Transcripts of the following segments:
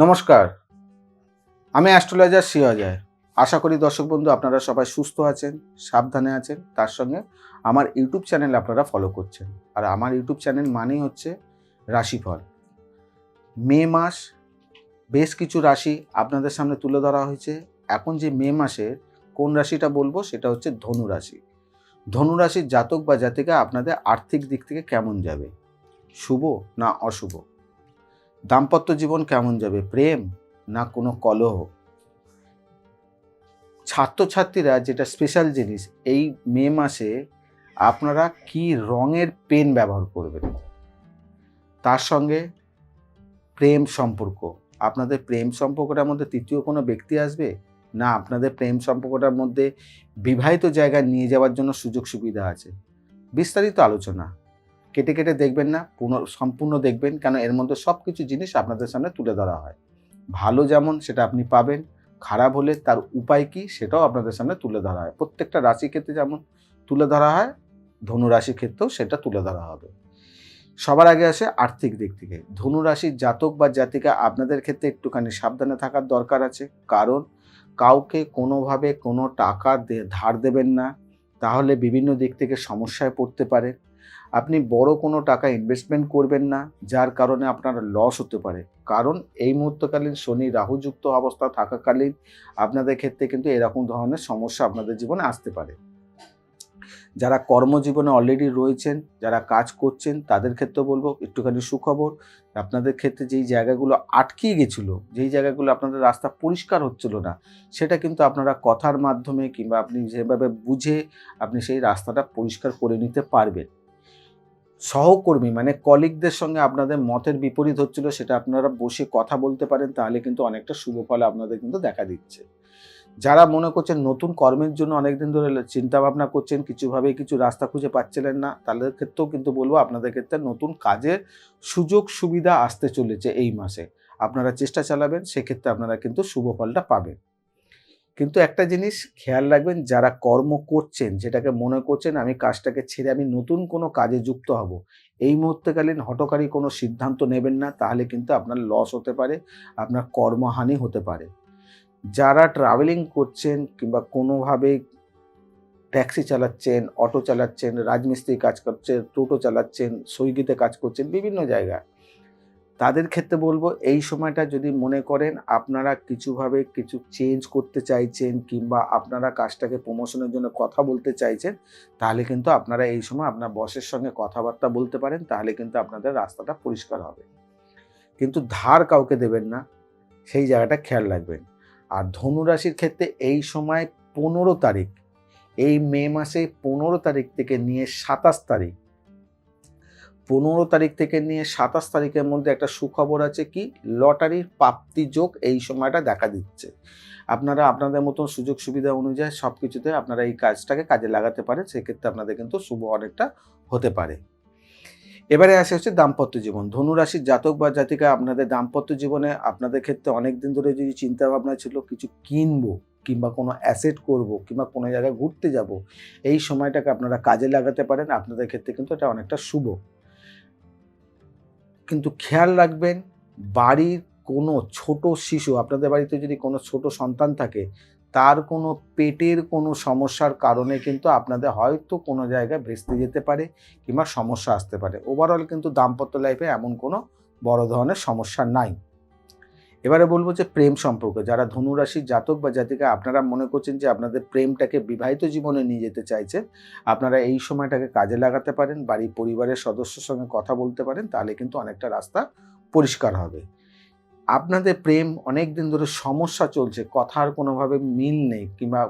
নমস্কার। আমি অ্যাস্ট্রোলজার শিওজয় আশা করি দর্শক বন্ধু আপনারা সবাই সুস্থ আছেন, সাবধানে আছেন, তার সঙ্গে আমার ইউটিউব চ্যানেল আপনারা ফলো করছেন। আর আমার ইউটিউব চ্যানেল মানেই হচ্ছে রাশিফল। মে মাস, বেশ কিছু রাশি আপনাদের সামনে তুলে ধরা হয়েছে। এখন যে মে মাসে কোন রাশিটা বলব সেটা হচ্ছে ধনু রাশি। ধনু রাশির জাতক বা জাতিকা আপনাদের আর্থিক দিক থেকে কেমন যাবে? শুভ না অশুভ? দাম্পত্য জীবন কেমন যাবে? প্রেম না কোনো কলহ? ছাত্রছাত্রীরা যেটা স্পেশাল জিনিস, এই মে মাসে আপনারা কি রঙের পেন ব্যবহার করবেন? তার সঙ্গে প্রেম সম্পর্ক। আপনাদের প্রেম সম্পর্কটার মধ্যে তৃতীয় কোনো ব্যক্তি আসবে? না, আপনাদের প্রেম সম্পর্কটার মধ্যে বিবাহিত জায়গায় নিয়ে যাওয়ার জন্য সুযোগ সুবিধা আছে। বিস্তারিত আলোচনা। কেটে কেটে দেখবেন না পুনঃ সম্পূর্ণ দেখবেন কেন এর মধ্যে সব কিছু জিনিস আপনাদের সামনে তুলে ধরা হয়। ভালো যেমন সেটা আপনি পাবেন, খারাপ হলে তার উপায় কি সেটাও আপনাদের সামনে তুলে ধরা হয়। প্রত্যেকটা রাশি ক্ষেত্রে যেমন তুলে ধরা হয় ধনু রাশি ক্ষেত্রেও সেটা তুলে ধরা হবে। সবার আগে আসে আর্থিক দিক থেকে। ধনু রাশির জাতক বা জাতিকা আপনাদের ক্ষেত্রে একটুখানি সাবধানে থাকার দরকার আছে। কারণ কাউকে কোনোভাবে কোনো টাকা ধার দেবেন না। তাহলে বিভিন্ন দিক থেকে সমস্যায় পড়তে পারে। আপনি বড় কোনো টাকা ইনভেস্টমেন্ট করবেন না, যার কারণে আপনার লস হতে পারে। কারণ এই মুহূর্তকালীন শনি রাহুযুক্ত অবস্থা থাকাকালীন আপনাদের ক্ষেত্রে কিন্তু এরকম ধরনের সমস্যা আপনাদের জীবনে আসতে পারে। যারা কর্মজীবনে অলরেডি রয়েছেন, যারা কাজ করছেন, তাদের ক্ষেত্রে বলব একটুখানি সুখবর। আপনাদের ক্ষেত্রে যেই জায়গাগুলো আটকিয়ে গেছিল, যেই জায়গাগুলো আপনাদের রাস্তা পরিষ্কার হচ্ছিল না, সেটা কিন্তু আপনারা কথার মাধ্যমে কিংবা আপনি যেভাবে বুঝে আপনি সেই রাস্তাটা পরিষ্কার করে নিতে পারবেন। সহকর্মী মানে কলিগদের সঙ্গে আপনাদের মতের বিপরীত হচ্ছিল, সেটা আপনারা বসে কথা বলতে পারেন, তাহলে কিন্তু অনেকটা শুভ ফল আপনাদের কিন্তু দেখা দিচ্ছে। যারা মনে করছেন নতুন কর্মের জন্য অনেকদিন ধরে চিন্তা ভাবনা করছেন কিছুভাবে কিছু রাস্তা খুঁজে পাচ্ছিলেন না, তাদের ক্ষেত্রেও কিন্তু বলব আপনাদের ক্ষেত্রে নতুন কাজের সুযোগ সুবিধা আসতে চলেছে এই মাসে। আপনারা চেষ্টা চালাবেন, সেক্ষেত্রে আপনারা কিন্তু শুভ ফলটা পাবেন। কিন্তু একটা জিনিস খেয়াল রাখবেন, যারা কর্ম করছেন, যেটাকে মনে করছেন আমি কাজটাকে ছেড়ে আমি নতুন কোনো কাজে যুক্ত হব, এই মুহূর্তকালীন হটকারী কোনো সিদ্ধান্ত নেবেন না, তাহলে কিন্তু আপনার লস হতে পারে, আপনার কর্মহানি হতে পারে। যারা ট্রাভেলিং করছেন কিংবা কোনোভাবে ট্যাক্সি চালাচ্ছেন অটো চালাচ্ছেন, রাজমিস্ত্রি কাজ করছেন, টোটো চালাচ্ছেন সৈগীতে কাজ করছেন, বিভিন্ন জায়গায় তাদের ক্ষেত্রে বলব, এই সময়টা যদি মনে করেন আপনারা কিছুভাবে কিছু চেঞ্জ করতে চাইছেন কিংবা আপনারা কাজটাকে প্রমোশনের জন্য কথা বলতে চাইছেন, তাহলে কিন্তু আপনারা এই সময় আপনার বসের সঙ্গে কথাবার্তা বলতে পারেন, তাহলে কিন্তু আপনাদের রাস্তাটা পরিষ্কার হবে। কিন্তু ধার কাউকে দেবেন না, সেই জায়গাটা খেয়াল রাখবেন। আর ধনুরাশির ক্ষেত্রে এই সময় পনেরো তারিখ, এই মে মাসে পনেরো তারিখ থেকে নিয়ে সাতাশ তারিখ পনেরো তারিখ থেকে নিয়ে সাতাশ তারিখের মধ্যে একটা সুখবর আছে কি? লটারির প্রাপ্তি যোগ এই সময়টা দেখা দিচ্ছে। আপনারা আপনাদের মতন সুযোগ সুবিধা অনুযায়ী সব কিছুতে আপনারা এই কাজটাকে কাজে লাগাতে পারেন, সেক্ষেত্রে আপনাদের কিন্তু শুভ অনেকটা হতে পারে। এবারে আসে হচ্ছে দাম্পত্য জীবন। ধনুরাশির জাতক বা জাতিকা আপনাদের দাম্পত্য জীবনে আপনাদের ক্ষেত্রে অনেক দিন ধরে যদি চিন্তা ভাবনা ছিল, কিছু কিনবো কিংবা কোনো অ্যাসেট করব কিংবা কোনো জায়গায় ঘুরতে যাব, এই সময়টাকে আপনারা কাজে লাগাতে পারেন। আপনাদের ক্ষেত্রে কিন্তু এটা অনেকটা শুভ। কিন্তু খেয়াল রাখবেন, বাড়ির কোনো ছোট শিশু, আপনাদের বাড়িতে যদি কোনো ছোট সন্তান থাকে, তার কোনো পেটের কোনো সমস্যার কারণে কিন্তু আপনাদের হয়তো কোনো জায়গায় ভেস্তে যেতে পারে কিংবা সমস্যা আসতে পারে। ওভারঅল কিন্তু দাম্পত্য লাইফে এমন কোনো বড় ধরনের সমস্যা নাই। এবারে বলব যে প্রেম সম্পর্কে, যারা ধনুরাশির জাতক বা জাতিকা, আপনারা মনে করছেন যে আপনাদের প্রেমটাকে বিবাহিত জীবনে নিয়ে যেতে চাইছেন আপনারা এই সময়টাকে কাজে লাগাতে পারেন, বাড়ির পরিবারের সদস্যের সঙ্গে কথা বলতে পারেন, তাহলে কিন্তু অনেকটা রাস্তা পরিষ্কার হবে। আপনাদের প্রেম অনেক দিন ধরে সমস্যা চলছে, কথার কোনোভাবে মিল নেই কিংবা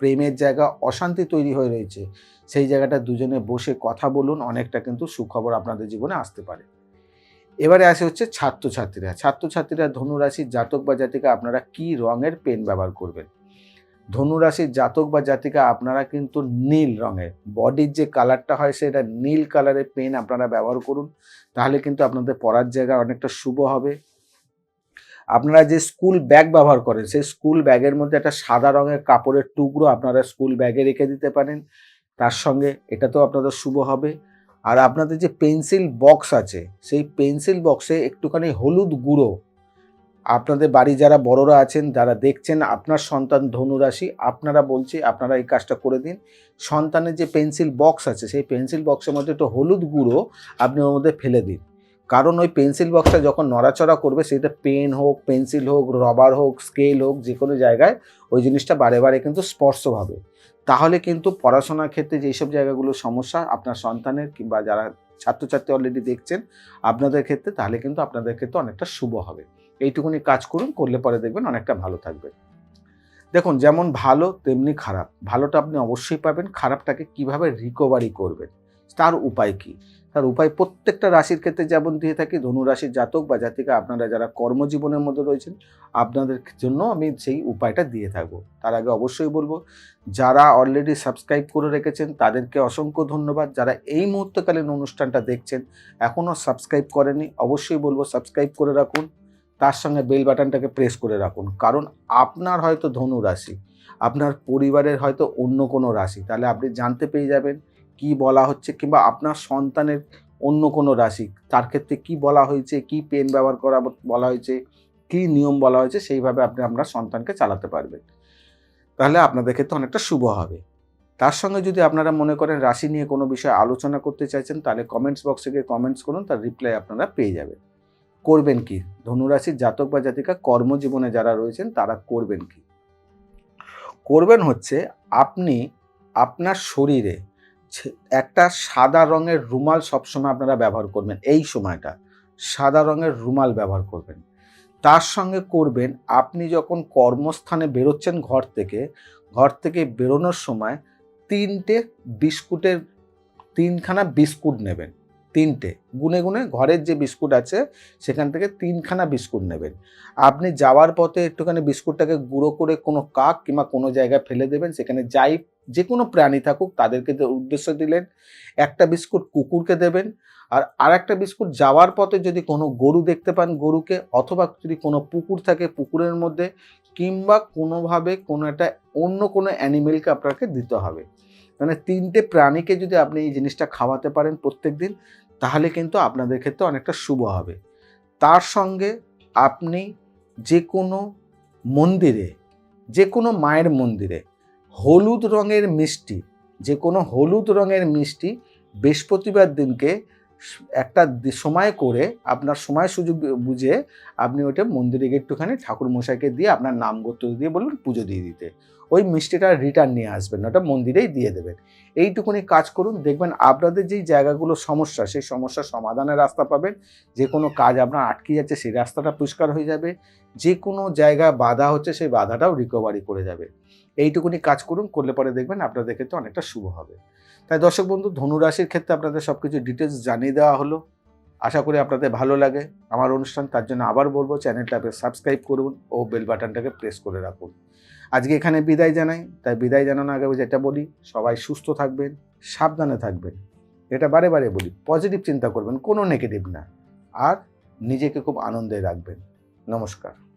প্রেমের জায়গা অশান্তি তৈরি হয়ে রয়েছে, সেই জায়গাটা দুজনে বসে কথা বলুন, অনেকটা কিন্তু সুখবর আপনাদের জীবনে আসতে পারে। এবারে আসে হচ্ছে ছাত্রছাত্রীরা। ছাত্রছাত্রীরা ধনুরাশির জাতক বা জাতিকা আপনারা কি রঙের পেন ব্যবহার করবেন? ধনুরাশির জাতক বা জাতিকা আপনারা কিন্তু নীল রঙের। বডির যে কালারটা হয় সেটা নীল কালারের পেন আপনারা ব্যবহার করুন, তাহলে কিন্তু আপনাদের পড়ার জায়গা অনেকটা শুভ হবে। আপনারা যে স্কুল ব্যাগ ব্যবহার করেন, সেই স্কুল ব্যাগের মধ্যে একটা সাদা রঙের কাপড়ের টুকরো আপনারা স্কুল ব্যাগে রেখে দিতে পারেন। তার সঙ্গে এটাতেও আপনাদের শুভ হবে। আর আপনাদের যে পেন্সিল বক্স আছে, সেই পেন্সিল বক্সে একটুখানি হলুদ গুঁড়ো। আপনাদের বাড়ি যারা বড়রা আছেন, যারা দেখছেন, আপনার সন্তান ধনুরাশি, আপনারা বলছি, আপনারা এই কাজটা করে দিন। সন্তানের যে পেন্সিল বক্স আছে, সেই পেন্সিল বক্সের মধ্যে একটু হলুদ গুঁড়ো আপনি ওর মধ্যে ফেলে দিন। কারণ ওই পেন্সিল বক্সটা যখন নড়াচড়া করবে, সেটা পেন হোক, পেন্সিল হোক, রবার হোক, স্কেল হোক, যে কোনো জায়গায় ওই জিনিসটা বারে বারে কিন্তু স্পর্শ হবে। তাহলে কিন্তু পড়াশোনার ক্ষেত্রে যেসব জায়গাগুলো সমস্যা আপনার সন্তানের কিংবা যারা ছাত্রছাত্রী অলরেডি দেখছেন, আপনাদের ক্ষেত্রে তাহলে কিন্তু আপনাদের ক্ষেত্রে অনেকটা শুভ হবে। এইটুকুনি কাজ করুন, করলে পরে দেখবেন অনেকটা ভালো থাকবে। দেখুন, যেমন ভালো, তেমনি খারাপ। ভালোটা আপনি অবশ্যই পাবেন, খারাপটাকে কীভাবে রিকভারি করবেন, তার উপায় কি? তার উপায় প্রত্যেকটা রাশির ক্ষেত্রে যেমন দিয়ে থাকি, ধনুরাশির জাতক বা জাতিকা আপনারা যারা কর্মজীবনের মধ্যে রয়েছেন, আপনাদের জন্য আমি সেই উপায়টা দিয়ে থাকব। তার আগে অবশ্যই বলব, যারা অলরেডি সাবস্ক্রাইব করে রেখেছেন, তাদেরকে অসংখ্য ধন্যবাদ। যারা এই মুহূর্তকালীন অনুষ্ঠানটা দেখছেন এখনও সাবস্ক্রাইব করেনি অবশ্যই বলব সাবস্ক্রাইব করে রাখুন। তার সঙ্গে বেল বাটনটাকে প্রেস করে রাখুন। কারণ আপনার হয়তো ধনু রাশি আপনার পরিবারের হয়তো অন্য কোনো রাশি, তাহলে আপনি জানতে পেয়ে যাবেন কি বলা হচ্ছে কিংবা আপনার সন্তানের অন্য কোনো রাশি, তার ক্ষেত্রে কি বলা হয়েছে, কি পেন ব্যবহার করা বলা হয়েছে, কি নিয়ম বলা হয়েছে, সেইভাবে আপনি আপনার সন্তানকে চালাতে পারবেন। তাহলে আপনাদের ক্ষেত্রে অনেকটা শুভ হবে। তার সঙ্গে যদি আপনারা মনে করেন রাশি নিয়ে কোনো বিষয়ে আলোচনা করতে চাইছেন, তাহলে কমেন্টস বক্সে গিয়ে কমেন্টস করুন, তার রিপ্লাই আপনারা পেয়ে যাবেন। করবেন কি? ধনুরাশির জাতক বা জাতিকা কর্মজীবনে যারা রয়েছেন, তারা করবেন কি? করবেন হচ্ছে আপনি আপনার শরীরে একটা সাদা রঙের রুমাল সবসময় আপনারা ব্যবহার করবেন, এই সময়টা সাদা রঙের রুমাল ব্যবহার করবেন। তার সঙ্গে করবেন, আপনি যখন কর্মস্থানে বেরোচ্ছেন ঘর থেকে ঘর থেকে বেরোনোর সময় তিনটে বিস্কুটের তিনখানা বিস্কুট নেবেন। তিনটে। গুনে গুনে ঘরের যে বিস্কুট আছে, সেখান থেকে তিনখানা বিস্কুট নেবেন। আপনি যাওয়ার পথে একটুখানি বিস্কুটটাকে গুঁড়ো করে কোনো কাক কিংবা কোনো জায়গায় ফেলে দেবেন, সেখানে যাই যে কোনো প্রাণী থাকুক, তাদেরকে উদ্দেশ্য দিলেন, একটা বিস্কুট কুকুরকে দেবেন, আর আরেকটা বিস্কুট যাওয়ার পথে যদি কোনো গরু দেখতে পান গরুকে, অথবা যদি কোনো পুকুর থাকে পুকুরের মধ্যে, কিংবা কোনোভাবে কোনো একটা অন্য কোনো অ্যানিমেলকে আপনাকে দিতে হবে। মানে তিনটে প্রাণীকে যদি আপনি এই জিনিসটা খাওয়াতে পারেন প্রত্যেক দিন তাহলে কিন্তু আপনাদের ক্ষেত্রে অনেকটা শুভ হবে। তার সঙ্গে আপনি যে কোনো মন্দিরে যে কোনো মায়ের মন্দিরে, হলুদ রঙের মিষ্টি যে কোনো হলুদ রঙের মিষ্টি বৃহস্পতিবার দিনকে একটা সময় করে আপনার সময় সুযোগ বুঝে আপনি ওইটা মন্দিরে গিয়ে একটুখানি ঠাকুর মশাইকে দিয়ে আপনার নাম গোত্র দিয়ে বলবেন পুজো দিয়ে দিতে। ওই মিষ্টিটা রিটার্ন নিয়ে আসবেন, ওটা মন্দিরেই দিয়ে দেবেন। এইটুকুনি কাজ করুন। দেখবেন আপনাদের যেই জায়গাগুলো সমস্যা, সেই সমস্যার সমাধানের রাস্তা পাবেন। যে কোনো কাজ আপনার আটকে যাচ্ছে, সেই রাস্তাটা পরিষ্কার হয়ে যাবে। যে কোনো জায়গায় বাধা হচ্ছে, সেই বাধাটাও রিকভারি করে যাবে। এইটুকুনি কাজ করুন, করলে পরে দেখবেন আপনাদের ক্ষেত্রে অনেকটা শুভ হবে। তাই দর্শক বন্ধু, ধনুরাশির ক্ষেত্রে আপনাদের সব কিছু ডিটেলস জানিয়ে দেওয়া হলো। আশা করি আপনাদের ভালো লাগে। আমার অনুষ্ঠান, তার জন্য আবার বলব, চ্যানেলটাকে সাবস্ক্রাইব করুন ও বেল বাটনটাকে প্রেস করে রাখুন। আজকে এখানে বিদায় জানাই। তাই বিদায় জানানোর আগে যেটা বলি, সবাই সুস্থ থাকবেন, সাবধানে থাকবেন। এটা বারে বারে বলি পজিটিভ চিন্তা করবেন, কোনো নেগেটিভ না। আর নিজেকে খুব আনন্দে রাখবেন। নমস্কার।